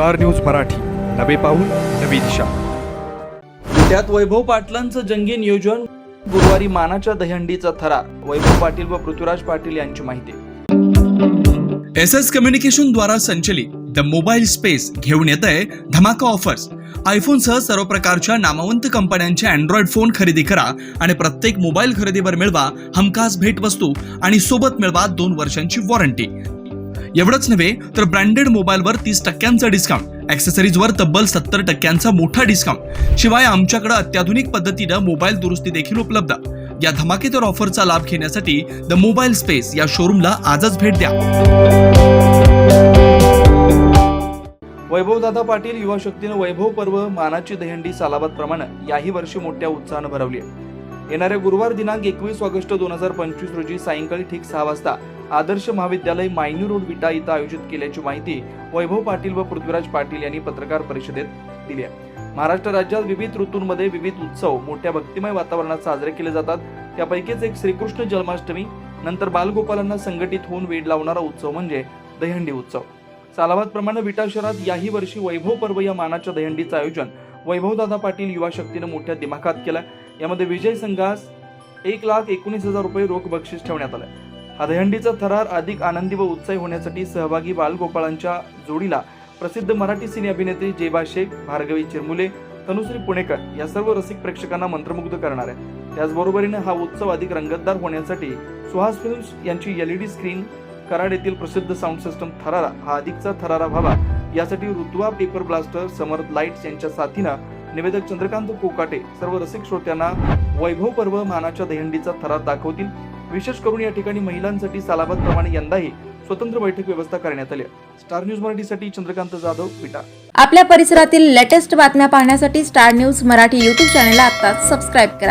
Star news Marathi. नवे पाऊल नवी दिशा. त्यात वैभव पाटलांचं जंगी नियोजन गुरुवारी मानाच्या दहीहंडीचा थरार. वैभव पाटील व पृथ्वीराज पाटील यांची माहिती. एस एस कम्युनिकेशन द्वारा संचलित द मोबाईल स्पेस घेऊन येत आहे धमाका ऑफर्स. आयफोनसह सर्व प्रकारच्या नामवंत कंपन्यांचे अँड्रॉइड फोन खरेदी करा आणि प्रत्येक मोबाईल खरेदीवर मिळवा हमखास भेटवस्तू आणि सोबत मिळवा दोन वर्षांची वॉरंटी एवढंच नव्हे तर ब्रँडेड मोबाईलवर तीस टक्क्यांचा डिस्काउंट ॲक्सेसरीजवर तब्बल सत्तर टक्क्यांचा मोठा डिस्काउंट शिवाय आमच्याकडे अत्याधुनिक पद्धतीनं मोबाईल दुरुस्ती देखील उपलब्ध. या धमाकेदार ऑफरचा लाभ घेण्यासाठी द मोबाईल स्पेस या शोरूमला आजच भेट द्या. वैभवदादा पाटील युवा शक्तीनं वैभव पर्व मानाची दहंडी सालाबाद प्रमाणे याही वर्षी मोठ्या उत्साहानं भरवली आहे. येणाऱ्या गुरुवार दिनांक एकवीस ऑगस्ट दोन हजार पंचवीस रोजी सायंकाळी ठीक सहा वाजता आदर्श महाविद्यालय मायनी रोड विटा इथं आयोजित केल्याची माहिती वैभव पाटील व पृथ्वीराज पाटील यांनी पत्रकार परिषदेत दिली आहे. महाराष्ट्र राज्यात विविध ऋतूंमध्ये विविध उत्सव मोठ्या भक्तिमय वातावरणात साजरे केले जातात. त्यापैकीच एक श्रीकृष्ण जन्माष्टमी नंतर बालगोपालांना संघटित होऊन वेड लावणारा उत्सव म्हणजे दहीहंडी उत्सव. सालाबादप्रमाणे विटा शहरात याही वर्षी वैभव पर्व या मानाच्या दहंडीचं आयोजन वैभवदादा पाटील युवा शक्तीनं मोठ्या दिमाखात केलं. यामध्ये विजय संघास एक लाख एकोणीस हजार रुपये रोख बक्षीस ठेवण्यात आलं हा थरार अधिक आनंदी व उत्साही होण्यासाठी सहभागी बालगोपाळांच्या जोडीला प्रसिद्ध मराठी सिने अभिनेत्री जेबा शेख भार्गवी चिरमुले तनुश्री पुणेकर या सर्व रसिक प्रेक्षकांना मंत्रमुग्ध करणार आहे त्याचबरोबरीने हा उत्सव अधिक रंगतदार होण्यासाठी सुहास फिल्म्स यांची एलईडी स्क्रीन कराड येथील प्रसिद्ध साऊंड सिस्टम थरारा हा अधिकचा थरारा व्हावा. यासाठी ऋतुवा पेपर ब्लास्टर समर्थ लाईट्स यांच्या साथीनं निवेदक चंद्रकांत कोकाटे सर्व रसिक श्रोत्यांना वैभव पर्व मानाच्या दहीहंडीचा थरार दाखवतील. विशेष करून या ठिकाणी महिलांसाठी सालाबाद प्रमाणे यंदाही स्वतंत्र बैठक व्यवस्था करण्यात आली स्टार न्यूज मराठीसाठी चंद्रकांत जाधव विटा. आपल्या परिसरातील लेटेस्ट बातम्या पाहण्यासाठी स्टार न्यूज मराठी युट्यूब चॅनलला आता सबस्क्राईब करा.